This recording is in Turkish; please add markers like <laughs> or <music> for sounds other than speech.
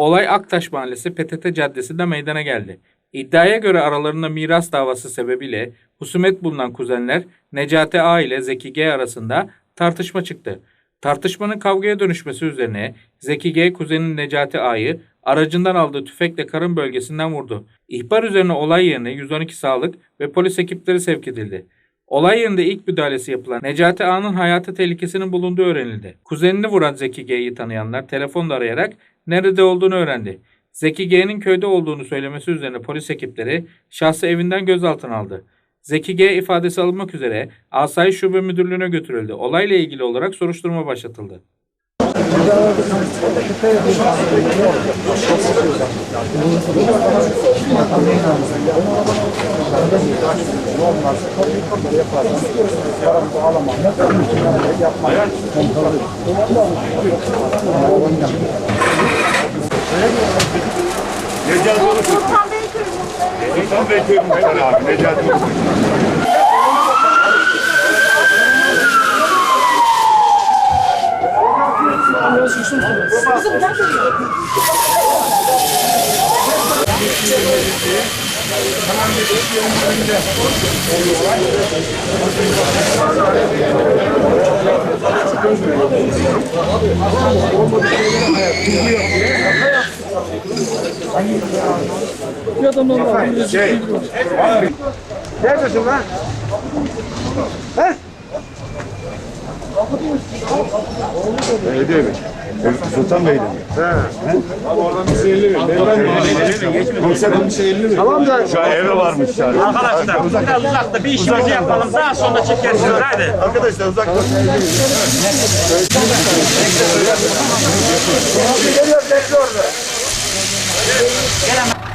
Olay Aktaş Mahallesi PTT Caddesi'nde meydana geldi. İddiaya göre aralarında miras davası sebebiyle husumet bulunan kuzenler Necati A ile Zeki G arasında tartışma çıktı. Tartışmanın kavgaya dönüşmesi üzerine Zeki G kuzenin Necati A'yı aracından aldığı tüfekle karın bölgesinden vurdu. İhbar üzerine olay yerine 112 sağlık ve polis ekipleri sevk edildi. Olay yerinde ilk müdahalesi yapılan Necati A'nın hayatı tehlikesinin bulunduğu öğrenildi. Kuzenini vuran Zeki G'yi tanıyanlar telefonla arayarak nerede olduğunu öğrendi. Zeki G'nin köyde olduğunu söylemesi üzerine polis ekipleri şahsı evinden gözaltına aldı. Zeki G ifadesi alınmak üzere Asayiş Şube Müdürlüğü'ne götürüldü. Olayla ilgili olarak soruşturma başlatıldı. <laughs> Necati Ulusoy. Sultan Beyköy Muhtarı abi. Necati Ulusoy. Şey, Neredesin lan? He? belediye mi? Sultan Bey'de mi? Abi oradan bir şey 50 mi? Beyler Komiserim bir şey 50 mi? Tamam da Şu an eve varmış yani. Arkadaşlar biraz uzakta bir işimizi yapalım daha sonra çekersiniz hadi. Arkadaşlar uzakta. geliyor bekle orada. era más.